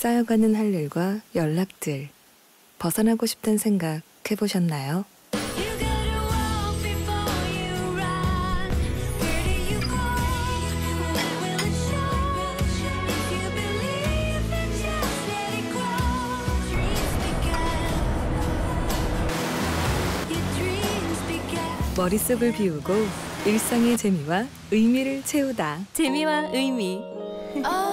쌓여가는 할 일과 연락들, 벗어나고 싶단 생각 해보셨나요? 머릿속을 비우고 일상의 재미와 의미를 채우다. 재미와 의미. 아.